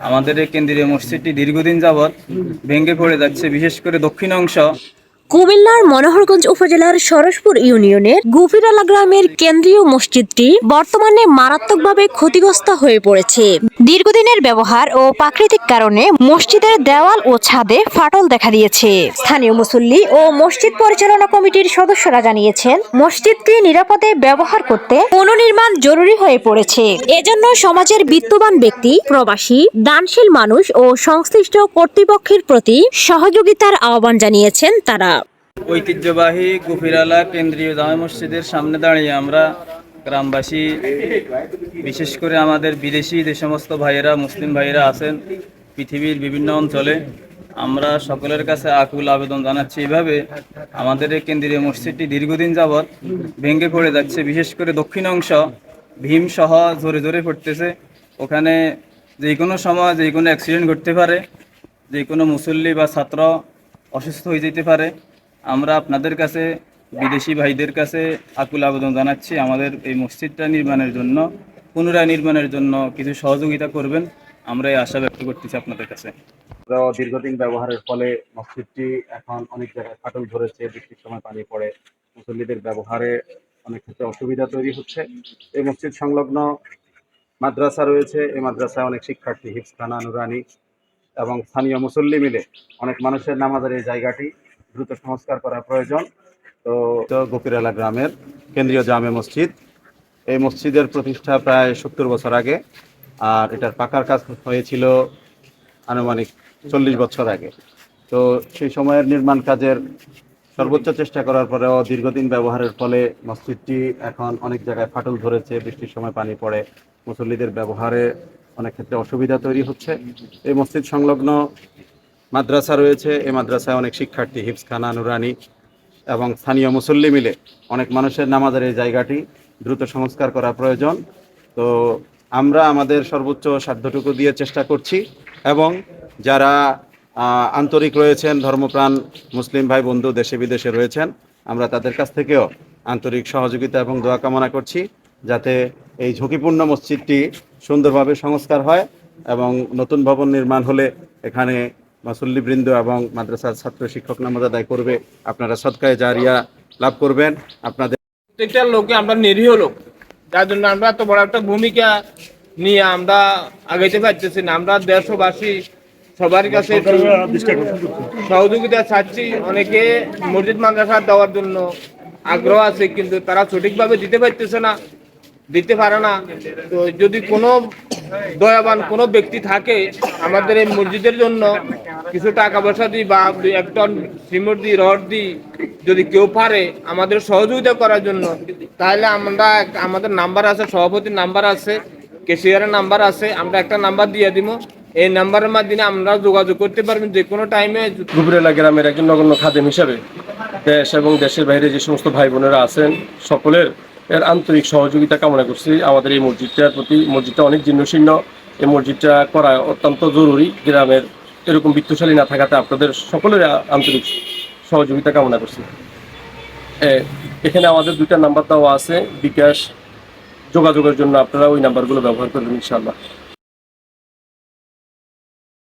আমাদের এই কেন্দ্রীয় মসজিদটি দীর্ঘদিন যাবৎ ভেঙে পড়ে যাচ্ছে বিশেষ করে দক্ষিণ অংশ কুমিল্লার মনোহরগঞ্জ উপজেলার সরসপুর ইউনিয়নের গুফিরালা গ্রামের কেন্দ্রীয় মসজিদটি বর্তমানে মারাত্মকভাবে ক্ষতিগ্রস্ত হয়ে পড়েছে। দীর্ঘদিনের ব্যবহার ও প্রাকৃতিক কারণে মসজিদের দেওয়াল ও ছাদে ফাটল দেখা দিয়েছে। স্থানীয় মুসল্লি ও মসজিদ পরিচালনা কমিটির সদস্যরা জানিয়েছেন, মসজিদটি নিরাপদে ব্যবহার করতে পুনর্নির্মাণ জরুরি হয়ে পড়েছে। এজন্য সমাজের বিত্তবান ব্যক্তি, প্রবাসী, দানশীল মানুষ ও সংশ্লিষ্ট কর্তৃপক্ষের প্রতি সহযোগিতার আহ্বান জানিয়েছেন তারা। ঐতিহ্যবাহী গুফিরালা কেন্দ্রীয় জামে মসজিদের সামনে দাঁড়িয়ে আমরা গ্রামবাসী, বিশেষ করে আমাদের বিদেশি যে সমস্ত ভাইয়েরা, মুসলিম ভাইয়েরা আছেন পৃথিবীর বিভিন্ন অঞ্চলে, আমরা সকলের কাছে আকুল আবেদন জানাচ্ছি এইভাবে আমাদের এই কেন্দ্রীয় মসজিদটি দীর্ঘদিন যাবৎ ভেঙে পড়ে যাচ্ছে। বিশেষ করে দক্ষিণ অংশ ভীম সহ জোরে জোরে পড়তেছে ওখানে যে কোনো সময় যে কোনো অ্যাক্সিডেন্ট ঘটতে পারে, যে কোনো মুসল্লি বা ছাত্র অসুস্থ হয়ে যেতে পারে। আমরা আপনাদের কাছে, বিদেশি ভাইদের কাছে আকুল আবেদন জানাচ্ছি আমাদের এই মসজিদটা নির্মাণের জন্য, পুনরায় নির্মাণের জন্য কিছু সহযোগিতা করবেন। আমরা এই আশা ব্যক্ত করতেছি আপনাদের কাছে। দীর্ঘদিন ব্যবহারের ফলে মসজিদটি এখন অনেক জায়গায় ফাটল ধরেছে, বৃষ্টির সময় পানি পড়ে। মুসল্লিদের ব্যবহারে অনেক ক্ষেত্রে অসুবিধা তৈরি হচ্ছে। এই মসজিদ সংলগ্ন মাদ্রাসা রয়েছে। এই মাদ্রাসায় অনেক শিক্ষার্থী হিফখানা নুরানি এবং স্থানীয় মুসল্লি মিলে অনেক মানুষের নামাজের এই জায়গাটি দ্রুত সংস্কার করা প্রয়োজন। তো গোপিরালা গ্রামের কেন্দ্রীয় জামে মসজিদ, এই মসজিদের প্রতিষ্ঠা প্রায় সত্তর বছর আগে, আর এটার পাকার কাজ হয়েছিল আনুমানিক চল্লিশ বছর আগে। তো সেই সময়ের নির্মাণ কাজের সর্বোচ্চ চেষ্টা করার পরেও দীর্ঘদিন ব্যবহারের ফলে মসজিদটি এখন অনেক জায়গায় ফাটল ধরেছে, বৃষ্টির সময় পানি পড়ে, মুসল্লিদের ব্যবহারে অনেক ক্ষেত্রে অসুবিধা তৈরি হচ্ছে। এই মসজিদ সংলগ্ন মাদ্রাসা রয়েছে। এই মাদ্রাসায় অনেক শিক্ষার্থী হিফসখানা নুরানি এবং স্থানীয় মুসল্লি মিলে অনেক মানুষের নামাজের এই জায়গাটি দ্রুত সংস্কার করা প্রয়োজন। তো আমরা আমাদের সর্বোচ্চ সাধ্যটুকু দিয়ে চেষ্টা করছি এবং যারা আন্তরিক রয়েছেন, ধর্মপ্রাণ মুসলিম ভাই, বন্ধু, দেশে বিদেশে রয়েছেন, আমরা তাদের কাছ থেকেও আন্তরিক সহযোগিতা এবং দোয়া কামনা করছি যাতে এই ঝুঁকিপূর্ণ মসজিদটি সুন্দরভাবে সংস্কার হয় এবং নতুন ভবন নির্মাণ হলে এখানে মাসুল্লিবৃন্দ এবং মাদ্রাসার ছাত্র শিক্ষক নামাজ আদায় করবে। আপনারা সৎকায় জারিয়া লাভ করবেন। আপনাদের প্রত্যেকটা লোকে আমরা নিরীহ লোক। যার জন্য আমরা এত বড় একটা ভূমিকা নিয়ে আমরা আগাইতে পারতেছি না। আমরা দেশবাসী, সবার কাছে সহযোগিতা চাচ্ছি। অনেকে মসজিদ মাদ্রাসা দেওয়ার জন্য আগ্রহ আছে, কিন্তু তারা সঠিকভাবে দিতে পারতেছে না, দিতে পারে না। তো যদি কোনো দয়াবান কোনো ব্যক্তি থাকে আমাদের এই মসজিদের জন্য, কিছু টাকা পয়সা দিই বা এক টন সিমেন্ট দিই, রড দিই, যদি কেউ পারে আমাদের সহযোগিতা করার জন্য, তাহলে আমরা আমাদের নাম্বার আছে, সভাপতির নাম্বার আছে কেশিয়ারের নাম্বার আছে, আমরা একটা নাম্বার দিয়ে দিব। এই নাম্বারের মাধ্যমে আমরা যোগাযোগ করতে পারবেন যে কোনো টাইমে গুবরেলা গ্রামের একজন নগণ্য খাদেম হিসাবে দেশ এবং দেশের বাইরে যে সমস্ত ভাই বোনেরা আছেন, সকলের এর আন্তরিক সহযোগিতা কামনা করছি। আমাদের এই মসজিদটার প্রতি, মসজিদটা অনেক জীর্ণশীর্ণ। এই মসজিদটা করা অত্যন্ত জরুরি। গ্রামের এরকম বিত্তশালী না থাকাতে আপনাদের সকলের আন্তরিক সহযোগিতা কামনা করছি। এখানে আমাদের দুইটা নাম্বার দেওয়া আছে। বিকাশ যোগাযোগের জন্য আপনারা ওই নাম্বারগুলো ব্যবহার করবেন ইনশাআল্লাহ।